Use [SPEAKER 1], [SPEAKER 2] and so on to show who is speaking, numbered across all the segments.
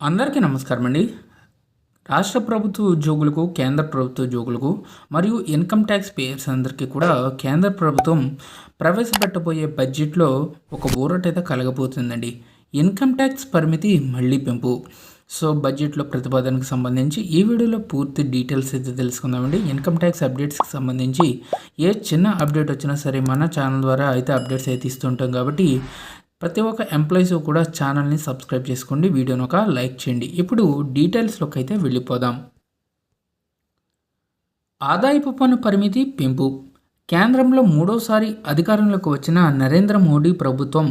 [SPEAKER 1] అందరికీ నమస్కారం అండి రాష్ట్ర ప్రభుత్వ ఉద్యోగులకు కేంద్ర ప్రభుత్వ ఉద్యోగులకు మరియు ఇన్కమ్ ట్యాక్స్ పేయర్స్ అందరికీ కూడా కేంద్ర ప్రభుత్వం ప్రవేశపెట్టబోయే బడ్జెట్లో ఒక ఊరటైతే కలగబోతుందండి. ఇన్కమ్ ట్యాక్స్ పరిమితి మళ్ళీ పెంపు. సో బడ్జెట్లో ప్రతిపాదనకు సంబంధించి ఈ వీడియోలో పూర్తి డీటెయిల్స్ అయితే తెలుసుకుందామండి. ఇన్కమ్ ట్యాక్స్ అప్డేట్స్కి సంబంధించి ఏ చిన్న అప్డేట్ వచ్చినా సరే మన ఛానల్ ద్వారా అయితే అప్డేట్స్ అయితే ఇస్తుంటాం కాబట్టి ప్రతి ఒక్క ఎంప్లాయీస్ కూడా ఛానల్ని సబ్స్క్రైబ్ చేసుకోండి వీడియోను ఒక లైక్ చేయండి. ఇప్పుడు డీటెయిల్స్లోకి అయితే వెళ్ళిపోదాం. ఆదాయపు పన్ను పరిమితి పెంపు. కేంద్రంలో మూడోసారి అధికారంలోకి వచ్చిన నరేంద్ర మోడీ ప్రభుత్వం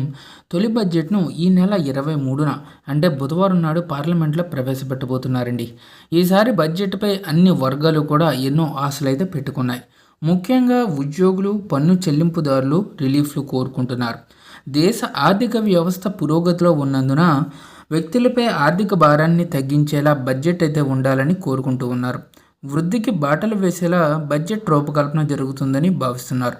[SPEAKER 1] తొలి బడ్జెట్ను ఈ నెల ఇరవై మూడున అంటే బుధవారం నాడు పార్లమెంట్లో ప్రవేశపెట్టబోతున్నారండి. ఈసారి బడ్జెట్పై అన్ని వర్గాలు కూడా ఎన్నో ఆశలు అయితే పెట్టుకున్నాయి. ముఖ్యంగా ఉద్యోగులు పన్ను చెల్లింపుదారులు రిలీఫ్లు కోరుకుంటున్నారు. దేశ ఆర్థిక వ్యవస్థ పురోగతిలో ఉన్నందున వ్యక్తులపై ఆర్థిక భారాన్ని తగ్గించేలా బడ్జెట్ అయితే ఉండాలని కోరుకుంటూ ఉన్నారు. వృద్ధికి బాటలు వేసేలా బడ్జెట్ రూపకల్పన జరుగుతుందని భావిస్తున్నారు.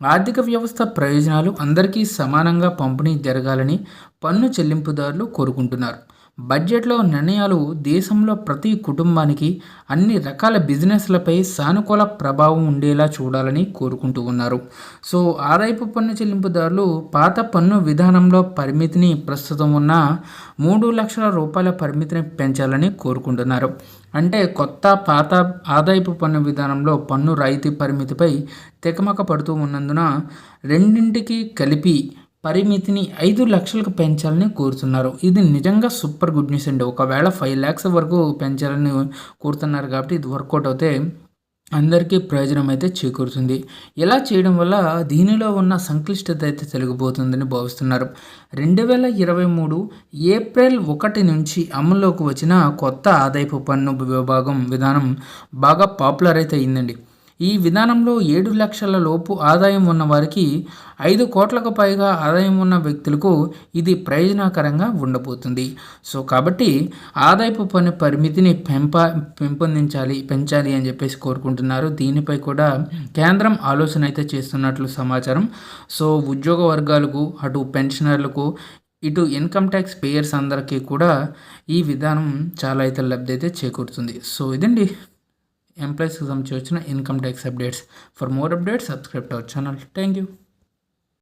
[SPEAKER 1] ఆర్థిక వ్యవస్థ ప్రయోజనాలు అందరికీ సమానంగా పంపిణీ జరగాలని పన్ను చెల్లింపుదారులు కోరుకుంటున్నారు. బడ్జెట్లో నిర్ణయాలు దేశంలో ప్రతి కుటుంబానికి అన్ని రకాల బిజినెస్లపై సానుకూల ప్రభావం ఉండేలా చూడాలని కోరుకుంటూ ఉన్నారు. సో ఆదాయపు పన్ను చెల్లింపుదారులు పాత పన్ను విధానంలో పరిమితిని ప్రస్తుతం ఉన్న మూడు లక్షల రూపాయల పరిమితిని పెంచాలని కోరుకుంటున్నారు. అంటే కొత్త పాత ఆదాయపు పన్ను విధానంలో పన్ను రాయితీ పరిమితిపై తెకమక పడుతూ ఉన్నందున రెండింటికి కలిపి పరిమితిని ఐదు లక్షలకు పెంచాలని కోరుతున్నారు. ఇది నిజంగా సూపర్ గుడ్ న్యూస్ అండి. ఒకవేళ ఫైవ్ ల్యాక్స్ వరకు పెంచాలని కోరుతున్నారు కాబట్టి ఇది వర్కౌట్ అవుతే అందరికీ ప్రయోజనం అయితే చేకూరుతుంది. ఇలా చేయడం వల్ల దీనిలో ఉన్న సంక్లిష్టత అయితే తొలగిపోతుందని భావిస్తున్నారు. రెండు వేల ఇరవై మూడు ఏప్రిల్ ఒకటి నుంచి అమల్లోకి వచ్చిన కొత్త ఆదాయపు పన్ను విభాగం విధానం బాగా పాపులర్ అయితే అయిందండి. ఈ విధానంలో ఏడు లక్షల లోపు ఆదాయం ఉన్న వారికి ఐదు కోట్లకు పైగా ఆదాయం ఉన్న వ్యక్తులకు ఇది ప్రయోజనకరంగా ఉండబోతుంది. సో కాబట్టి ఆదాయపు పన్ను పరిమితిని పెంప పెంపొందించాలి పెంచాలి అని చెప్పేసి కోరుకుంటున్నారు. దీనిపై కూడా కేంద్రం ఆలోచన అయితే చేస్తున్నట్లు సమాచారం. సో ఉద్యోగ వర్గాలకు అటు పెన్షనర్లకు ఇటు ఇన్కమ్ ట్యాక్స్ పేయర్స్ అందరికీ కూడా ఈ విధానం చాలా అయితే లబ్ధి అయితే చేకూరుతుంది. సో ఇదండి. ఎంప్లాయీస్కి సంబంధించి వచ్చిన income tax updates for more updates subscribe to our channel thank you